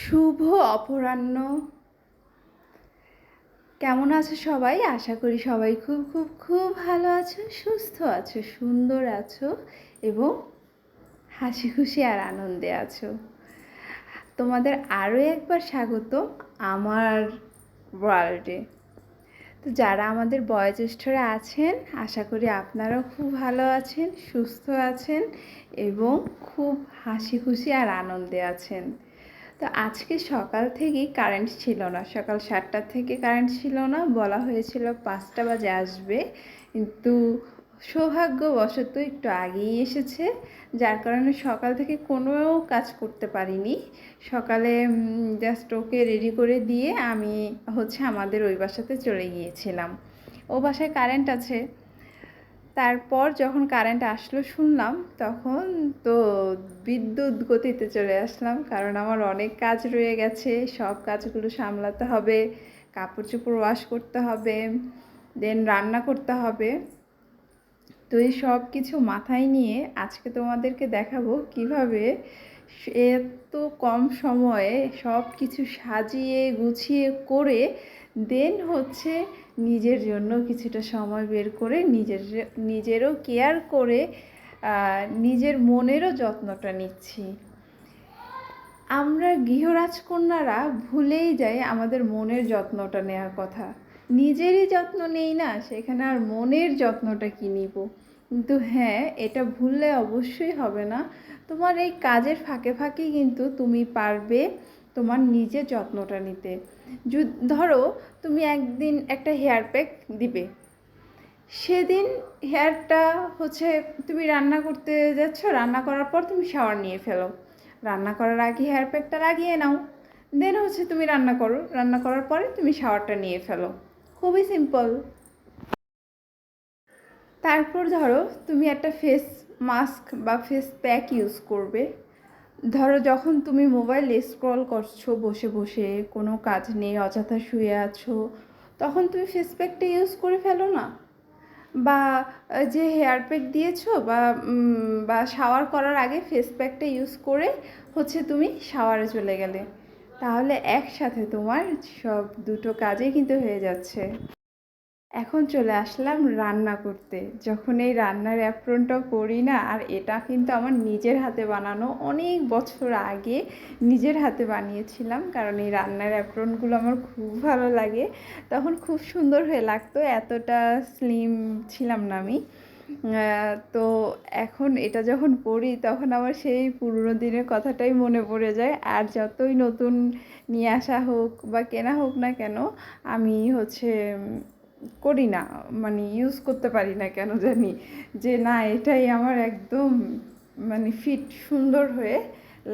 শুভ অপরাহ্ন। কেমন আছো সবাই? আশা করি সবাই খুব খুব খুব ভালো আছো, সুস্থ আছো, সুন্দর আছো এবং হাসি খুশি আর আনন্দে আছো। তোমাদের আরও একবার স্বাগত আমার ওয়ার্ল্ডে তো যারা আমাদের বয়োজ্যেষ্ঠরা আছেন, আশা করি আপনারাও খুব ভালো আছেন, সুস্থ আছেন এবং খুব হাসি খুশি আর আনন্দে আছেন। তো আজকে সকাল থেকেই কারেন্ট ছিল না। সকাল সাতটা থেকে কারেন্ট ছিল না, বলা হয়েছিল পাঁচটা বাজে আসবে। কিন্তু সৌভাগ্যবশত একটু আগেই এসেছে, যার কারণে সকাল থেকে কোনো কাজ করতে পারিনি। সকালে জাস্ট ওকে রেডি করে দিয়ে আমি হচ্ছে আমাদের ওই বাসাতে চলে গিয়েছিলাম। ও বাসায় কারেন্ট আছে। তারপর যখন কারেন্ট আসলো শুনলাম, তখন তো বিদ্যুৎ গতিতে চলে আসলাম, কারণ আমার অনেক কাজ রয়ে গেছে, সব কাজগুলো সামলাতে হবে কাপড় চোপড় ওয়াশ করতে হবে দেন রান্না করতে হবে। তো এই সব কিছু মাথায় নিয়ে আজকে তোমাদেরকে দেখাবো কীভাবে এত কম সময়ে সব কিছু সাজিয়ে গুছিয়ে করে দেন হচ্ছে নিজের জন্য কিছুটা সময় বের করে নিজের নিজেরও কেয়ার করে নিজের মনেরও যত্নটা নিচ্ছি। আমরা গৃহরাজকন্যারা ভুলেই যাই আমাদের মনের যত্নটা নেওয়ার কথা। নিজেরই যত্ন নেই না, সেখানে আর মনের যত্নটা কী নিব? কিন্তু হ্যাঁ এটা ভুললে অবশ্যই হবে না। তোমার এই কাজের ফাঁকে ফাঁকেই কিন্তু তুমি পারবে তোমার নিজের যত্নটা নিতে। ধরো তুমি একদিন একটা হেয়ার প্যাক দিবে। সেদিন হেয়ারটা হচ্ছে তুমি রান্না করতে যাচ্ছ, রান্না করার পর তুমি শাওয়ার নিয়ে ফেলো। রান্না করার আগে হেয়ার প্যাকটা লাগিয়ে নাও। দেন হচ্ছে তুমি রান্না করো। রান্না করার পরে তুমি শাওয়ারটা নিয়ে ফেলো। খুবই সিম্পল তারপর ধরো তুমি একটা ফেস মাস্ক বা ফেস প্যাক ইউজ করবে। ধরো যখন তুমি মোবাইল স্ক্রল করছ, বসে বসে, কোনো কাজ নেই, অযথা শুয়ে আছো, তখন তুমি ফেস প্যাকটা ইউজ করে ফেলো না? বা যে হেয়ার প্যাক দিয়েছ বা বা শাওয়ার করার আগে ফেস প্যাকটা ইউজ করে হচ্ছে তুমি শাওয়ারে চলে গেলে। তাহলে একসাথে তোমার সব দুটো কাজই কিন্তু হয়ে যাচ্ছে। এখন চলে আসলাম রান্না করতে। যখন এই রান্নার অ্যাপ্রনটা করি না, আর এটা কিন্তু আমার নিজের হাতে বানানো অনেক বছর আগে নিজের হাতে বানিয়েছিলাম, কারণ এই রান্নার অ্যাপ্রনগুলো আমার খুব ভালো লাগে। তখন খুব সুন্দর হয়ে লাগতো, এতটা স্লিম ছিলাম না আমি। তো এখন এটা যখন পড়ি তখন আমার সেই পুরনো দিনের কথাটাই মনে পড়ে যায়। আর যতই নতুন নিয়ে আসা হোক বা কেনা হোক না কেন, আমি হচ্ছে করি না মানে ইউজ করতে পারি না কেন জানি, যে না, এটাই আমার একদম মানে ফিট সুন্দর হয়ে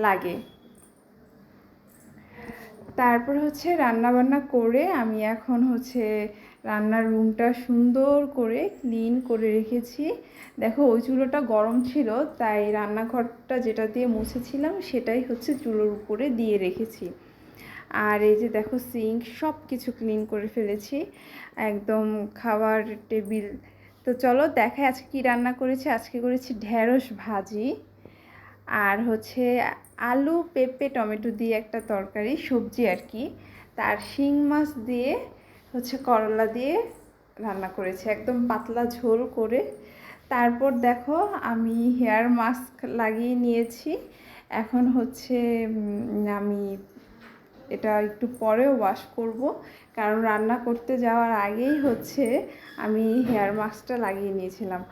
লাগে। তারপর হচ্ছে রান্না বান্না করে আমি এখন হচ্ছে রান্নার রুমটা সুন্দর করে ক্লিন করে রেখেছি। দেখো, ওই চুলোটা গরম ছিল, তাই রান্নাঘরটা যেটা দিয়ে মুছেছিলাম, সেটাই হচ্ছে চুলোর উপরে দিয়ে রেখেছি। আর এই যে দেখো সিঙ্ক সব কিছু ক্লিন করে ফেলেছি। একদম খাবার টেবিল। তো চলো দেখাই আজকে কী রান্না করেছি। আজকে করেছি ঢেঁড়স ভাজি আর হচ্ছে আলু, পেঁপে, টমেটো দিয়ে একটা তরকারি, সবজি আর কি। তার শিং মাছ দিয়ে হচ্ছে করলা দিয়ে রান্না করেছি। একদম পাতলা ঝোল করে। তারপর দেখো আমি হেয়ার মাস্ক লাগিয়ে নিয়েছি। এখন হচ্ছে আমি এটা একটু পরেও ওয়াশ করব। কারণ রান্না করতে যাওয়ার আগেই হচ্ছে আমি হেয়ার মাস্কটা লাগিয়ে নিয়েছিলাম।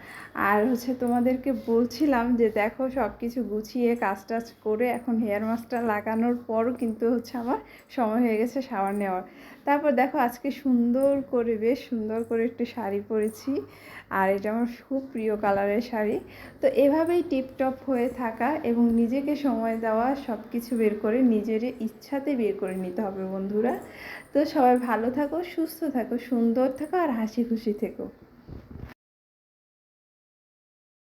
আর হচ্ছে তোমাদেরকে বলছিলাম যে দেখো সব কিছু গুছিয়ে কাজ টাজ করে এখন হেয়ার মাস্কটা লাগানোর পরও কিন্তু হচ্ছে আমার সময় হয়ে গেছে শাওয়ার নেওয়ার। তারপর দেখো আজকে সুন্দর করে, বেশ সুন্দর করে একটু শাড়ি পরেছি। আর এটা আমার খুব প্রিয় কালারের শাড়ি। তো এভাবেই টিপটপ হয়ে থাকা এবং নিজেকে সময় দেওয়া সব কিছু বের করে নিজের ইচ্ছাতে বের করে নিতে হবে বন্ধুরা। তো সবাই ভালো থাকো সুস্থ থাকো সুন্দর থাকো আর হাসি খুশি থেকো।